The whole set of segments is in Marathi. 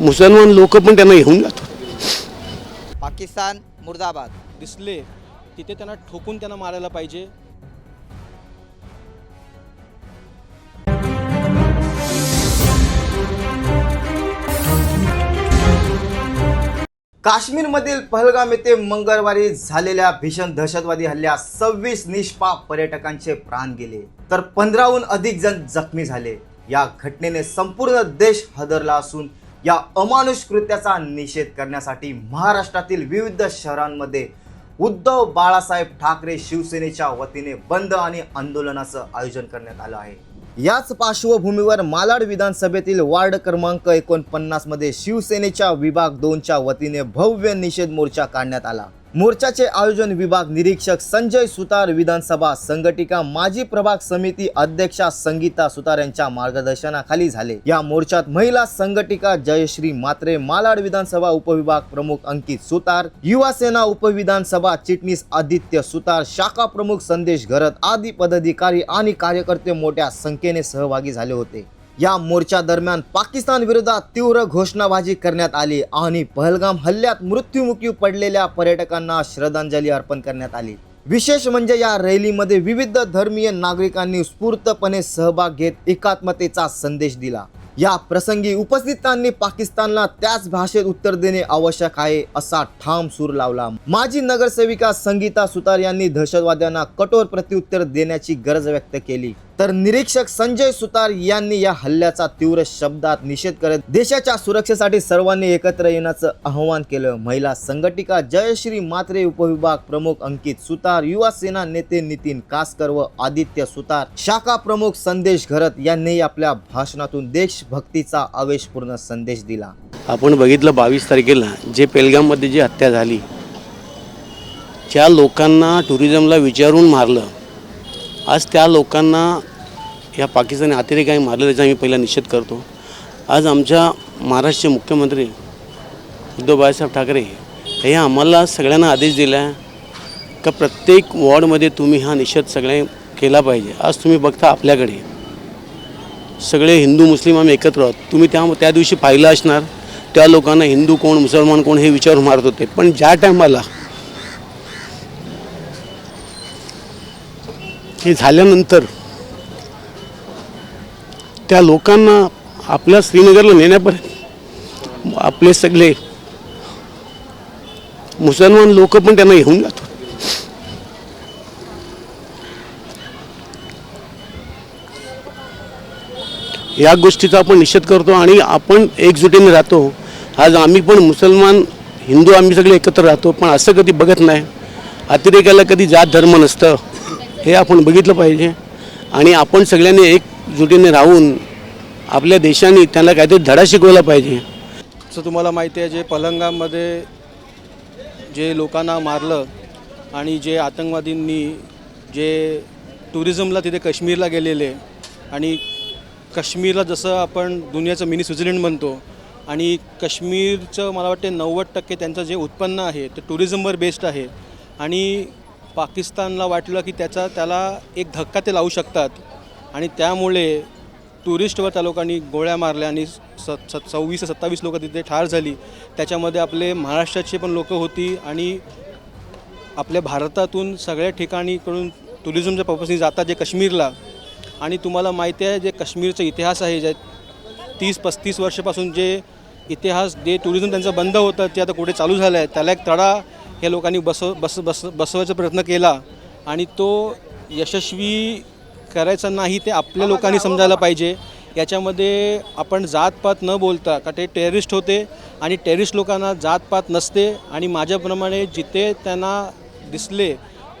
मुसलमान लोक पण त्यांना घेऊन जातात पाकिस्तान मुर्दाबाद. दिसले तिथे त्यांना ठोकून त्यांना मारायला पाहिजे. काश्मीरमधील पहलगाम येथे मंगळवारी झालेल्या भीषण दहशतवादी हल्ल्यात सव्वीस निष्पाप पर्यटकांचे प्राण गेले. तर पंधराहून अधिक जण जखमी झाले. या घटनेने संपूर्ण देश हादरला असून या अमानुष कृत्याचा निषेध करण्यासाठी महाराष्ट्रातील विविध शहरांमध्ये उद्धव बाळासाहेब ठाकरे शिवसेनेच्या वतीने बंद आणि आंदोलनाचं आयोजन करण्यात आलं आहे. याच पार्श्वभूमीवर मालाड विधानसभेतील वार्ड क्रमांक एकोणपन्नासमध्ये शिवसेनेच्या विभाग दोनच्या वतीने भव्य निषेध मोर्चा काढण्यात आला. मोर्चाचे आयोजन विभाग निरीक्षक संजय सुतार विधानसभा संघटिका माजी प्रभाग समिती अध्यक्षा संगीता सुतार यांच्या मार्गदर्शनाखाली झाले. या मोर्चात महिला संघटिका जयश्री मात्रे मालाड विधानसभा उपविभाग प्रमुख अंकित सुतार युवा सेना उपविधानसभा चिटणीस आदित्य सुतार शाखा प्रमुख संदेश घरत आदी पदाधिकारी आणि कार्यकर्ते मोठ्या संख्येने सहभागी झाले होते. या मोर्चा दरम्यान पाकिस्तान विरोधात तीव्र घोषणाबाजी करण्यात आली आणि पहलगाम हल्ल्यात मृत्युमुखी पडलेल्या पर्यटकांना श्रद्धांजली अर्पण करण्यात आली. विशेष म्हणजे या रॅलीमध्ये विविध धर्मीय नागरिकांनी स्फूर्तपणे सहभाग घेत एकात्मतेचा संदेश दिला. या प्रसंगी उपस्थितांनी पाकिस्तानला त्याच भाषेत उत्तर देणे आवश्यक आहे असा ठाम सूर लावला. माजी नगरसेविका संगीता सुतार यांनी दहशतवाद्यांना कठोर प्रत्युत्तर देण्याची गरज व्यक्त केली. तर निरीक्षक संजय सुतार यांनी या हल्ल्याचा तीव्र शब्दात निषेध करत देशाच्या सुरक्षेसाठी सर्वांनी एकत्र येण्याचं आवाहन केलं. महिला संघटिका जयश्री मात्रे उपविभाग प्रमुख अंकित सुतार युवा सेना नेते नितीन कासकर व आदित्य सुतार शाखा प्रमुख संदेश घरत यांनी आपल्या भाषणातून देशभक्तीचा आवेशपूर्ण संदेश दिला. आपण बघितलं बावीस तारखेला जे पेलगाममध्ये जी हत्या झाली ज्या लोकांना टुरिझमला विचारून मारलं. आज त्या लोकांना या पाकिस्तानी अतिरेक मारलं त्याचा आम्ही पहिला निषेध करतो. आज आमच्या महाराष्ट्राचे मुख्यमंत्री उद्धव बाळासाहेब ठाकरे हे आम्हाला सगळ्यांना आदेश दिला आहे का प्रत्येक वॉर्डमध्ये तुम्ही हा निषेध सगळे केला पाहिजे. आज तुम्ही बघता आपल्याकडे. सगळे हिंदू मुस्लिम आम्ही एकत्र आहोत. तुम्ही त्या त्या दिवशी पाहिलं असणार त्या लोकांना हिंदू कोण मुसलमान कोण हे विचार मारत होते. पण ज्या टायमाला हे झाल्यानंतर त्या लोकांना आपल्या श्रीनगरला नेण्यापर्यंत आपले सगळे मुसलमान लोक पण त्यांना घेऊन जातात या गोष्टीचा आपण निषेध करतो आणि आपण एकजुटीने राहतो. आज आम्ही पण मुसलमान हिंदू आम्ही सगळे एकत्र राहतो पण असं कधी बघत नाही. अतिरेकाला कधी जात धर्म नसतं. हे आपण बघितलं पाहिजे. आणि आपण सगळ्यांनी एक जुटीने राहून आपल्या देशाने त्यांना काहीतरी धडा शिकवला पाहिजे. असं तुम्हाला माहिती आहे जे पलंगामध्ये जे लोकांना मारलं आणि जे आतंकवादींनी जे टुरिझमला तिथे काश्मीरला गेलेले आणि काश्मीरला जसं आपण दुनियाचं मिनी स्वित्झर्लंड म्हणतो आणि काश्मीरचं मला वाटते नव्वद टक्के त्यांचं जे उत्पन्न आहे ते टुरिझमवर बेस्ड आहे. आणि पाकिस्तानला वाटलं की त्याचा त्याला एक धक्का ते लावू शकतात. आणि त्यामुळे टुरिस्टवर त्या लोकांनी गोळ्या मारल्या आणि स स सव्वीस ते सत्तावीस लोकं तिथे ठार झाली. त्याच्यामध्ये आपले महाराष्ट्राचे पण लोकं होती आणि आपल्या भारतातून सगळ्या ठिकाणीकडून टुरिझमच्या पर्पजनी जातात जे काश्मीरला. आणि तुम्हाला माहिती आहे जे काश्मीरचा इतिहास आहे जे तीस पस्तीस वर्षापासून जे इतिहास जे टुरिझम त्यांचं बंद होतं ते आता कुठे चालू झालं आहे त्याला एक तडा हे लोकांनी बसव बस बस बसवायचा प्रयत्न केला. आणि तो यशस्वी करायचा नाही ते आपल्या लोकांनी समजायला पाहिजे. याच्यामध्ये आपण जातपात न बोलता का ते टेररिस्ट होते आणि टेरिस्ट लोकांना जातपात नसते आणि माझ्याप्रमाणे जिथे त्यांना दिसले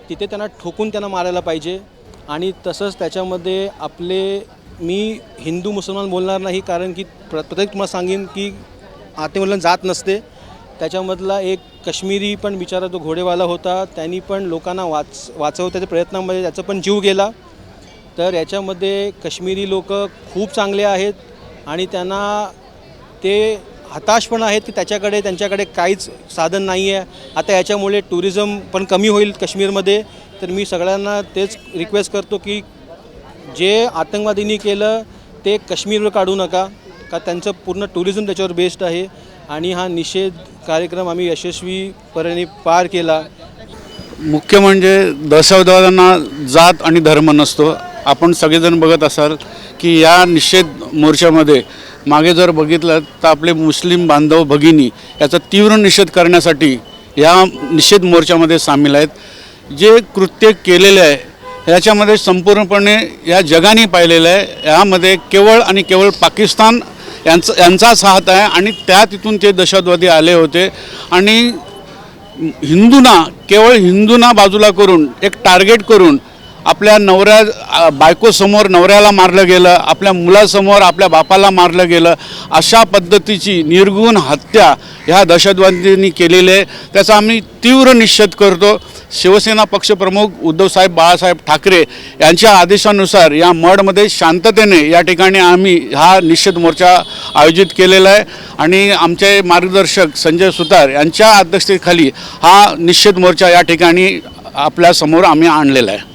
तिथे त्यांना ठोकून त्यांना मारायला पाहिजे. आणि तसंच त्याच्यामध्ये आपले मी हिंदू मुसलमान बोलणार नाही कारण की प्र प्रत्येक तुम्हाला सांगेन की आतेमधलं जात नसते. त्याच्यामधला एक कश्मीरी पण बिचारा तो घोडेवाला होता त्यांनी पण लोकांना वाच वाचवण्याच्या प्रयत्नामध्ये त्याचा पण जीव गेला. तर याच्यामध्ये काश्मीरी लोक खूप चांगले आहेत आणि त्यांना ते हताश पण आहेत की त्याच्याकडे त्यांच्याकडे काहीच साधन नाही आहे. आता याच्यामुळे टुरिझम पण कमी होईल काश्मीरमध्ये. तर मी सगळ्यांना तेच रिक्वेस्ट करतो की जे आतंकवादींनी केलं ते काश्मीरवर काढू नका. का त्यांचं पूर्ण टुरिझम त्याच्यावर बेस्ड आहे. आणि हा निषेध कार्यक्रम आम्ही यशस्वीपणे पार केला. मुख्य म्हणजे दहशतवाद्यांना जात आणि धर्म नसतो. आपण सगळेजण बघत असाल की या निषेध मोर्चामध्ये मागे जर बघितलं तर आपले मुस्लिम बांधव भगिनी याचा तीव्र निषेध करण्यासाठी या निषेध मोर्चामध्ये सामील आहेत. जे कृत्य केलेले आहे याच्यामध्ये संपूर्णपणे या जगाने पाहिलेलं आहे. यामध्ये केवळ आणि केवळ पाकिस्तान यांचा यांचाच हात आहे आणि त्या तिथून ते दहशतवादी आले होते. आणि हिंदूंना केवळ हिंदूंना बाजूला करून एक टार्गेट करून आपल्या नवऱ्या बायकोसमोर नवऱ्याला मारलं गेलं आपल्या मुलासमोर आपल्या बापाला मारलं गेलं अशा पद्धतीची निर्गुण हत्या ह्या दहशतवाद्यांनी केलेली आहे. त्याचा आम्ही तीव्र निषेध करतो. शिवसेना पक्षप्रमुख उद्धवसाहेब बाळासाहेब ठाकरे यांच्या आदेशानुसार या मडमध्ये शांततेने या ठिकाणी आम्ही हा निषेध मोर्चा आयोजित केलेला आहे. आणि आमचे मार्गदर्शक संजय सुतार यांच्या अध्यक्षतेखाली हा निषेध मोर्चा या ठिकाणी आपल्यासमोर आम्ही आणलेला आहे.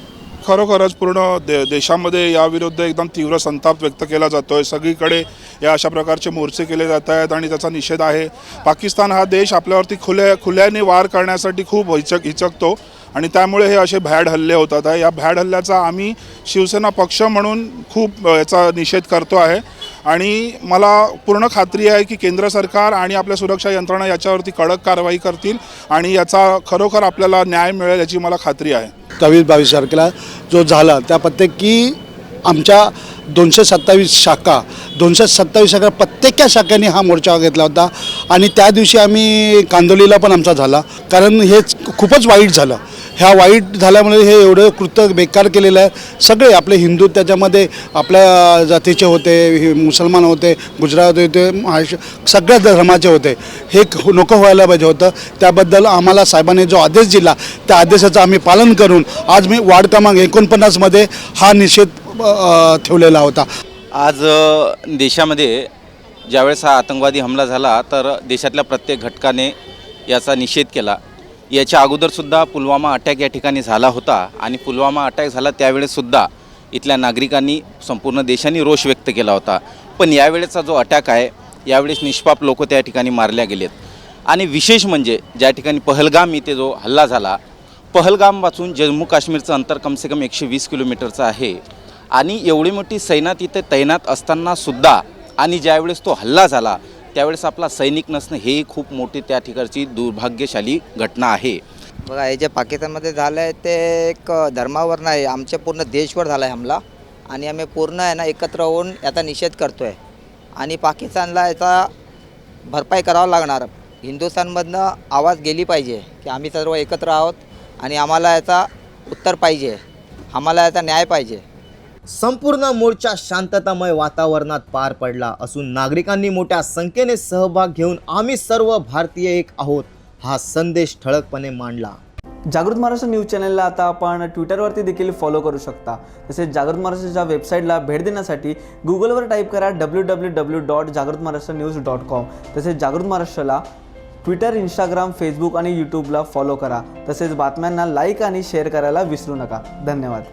खरोखरच पूर्ण दे देशामध्ये याविरुद्ध एकदम तीव्र संताप व्यक्त केला जातो आहे सगळीकडे या अशा प्रकारचे मोर्चे केले जात आहेत आणि त्याचा निषेध आहे. पाकिस्तान हा देश आपल्यावरती खुल्या खुल्याने वार करण्यासाठी खूप हिचक हिचकतो. आणि त्यामुळे हे असे भॅड हल्ले होतात. आहे या भॅड हल्ल्याचा आम्ही शिवसेना पक्ष म्हणून खूप याचा निषेध करतो आहे. आणि मला पूर्ण खात्री आहे की केंद्र सरकार आणि आपल्या सुरक्षा यंत्रणा याच्यावरती कडक कारवाई करतील आणि याचा खरोखर आपल्याला न्याय मिळेल याची मला खात्री आहे. सव्वीस बावीस तारखेला जो झाला त्या प्रत्येकी आमच्या दोनशे सत्तावीस शाखा दोनशे सत्तावीस शाखा प्रत्येक शाखेने हा मोर्चा घेतला होता. आणि त्या दिवशी आम्ही कांदोलीला पण आमचा झाला. कारण हे खूपच वाईट झालं. ह्या वाईट झाल्यामुळे हे एवढं कृत्य बेकार केलेलं आहे. सगळे आपले हिंदू त्याच्यामध्ये आपल्या जातीचे होते हे मुसलमान होते गुजरात होते महाराष्ट्र सगळ्या धर्माचे होते. हे नको व्हायला पाहिजे होतं. त्याबद्दल आम्हाला साहेबांनी जो आदेश दिला त्या आदेशाचं आम्ही पालन करून आज मी वार्ड क्रमांक एकोणपन्नासमध्ये हा निषेध ठेवलेला होता. आज देशामध्ये ज्यावेळेस हा आतंकवादी हमला झाला तर देशातल्या प्रत्येक घटकाने याचा निषेध केला. याच्या अगोदरसुद्धा पुलवामा अटॅक या ठिकाणी झाला होता आणि पुलवामा अटॅक झाला त्यावेळेससुद्धा इथल्या नागरिकांनी संपूर्ण देशाने रोष व्यक्त केला होता. पण यावेळेचा जो अटॅक आहे यावेळेस निष्पाप लोक त्या ठिकाणी मारल्या गेलेत. आणि विशेष म्हणजे ज्या ठिकाणी पहलगाम इथे जो हल्ला झाला पहलगामपासून जम्मू काश्मीरचं अंतर कमसे कम एकशे वीस किलोमीटरचं आहे. आणि एवढी मोठी सैना तिथे तैनात असताना सुद्धा आणि ज्यावेळेस तो हल्ला झाला त्यावेळेस आपला सैनिक नसणं हे खूप मोठी त्या ठिकाणची दुर्भाग्यशाली घटना आहे. बघा हे जे पाकिस्तानमध्ये झालं आहे ते एक धर्मावर नाही आमच्या पूर्ण देशवर झाला आहे हमला. आणि आम्ही पूर्ण आहे ना एकत्र होऊन याचा निषेध करतो आहे आणि पाकिस्तानला याचा भरपाई करावं लागणार. हिंदुस्थानमधनं आवाज गेली पाहिजे की आम्ही सर्व एकत्र आहोत आणि आम्हाला याचा उत्तर पाहिजे. आम्हाला याचा न्याय पाहिजे. संपूर्ण मोर्चा शांततामय वातावरणात पार पडला असून नागरिकांनी मोठ्या संख्येने सहभाग घेऊन आम्ही सर्व भारतीय एक आहोत हा संदेश ठळकपणे मांडला. जागृत महाराष्ट्र न्यूज चॅनलला आता आपण ट्विटरवरती देखील फॉलो करू शकता. तसेच जागृत महाराष्ट्राच्या वेबसाईटला भेट देण्यासाठी गुगलवर टाईप करा डब्ल्यू डब्ल्यू डब्ल्यू डॉट जागृत महाराष्ट्र न्यूज डॉट कॉम तसेच जागृत महाराष्ट्राला ट्विटर इंस्टाग्राम फेसबुक आणि यूट्यूबला फॉलो करा. तसेच बातम्यांना लाईक आणि शेअर करायला विसरू नका. धन्यवाद.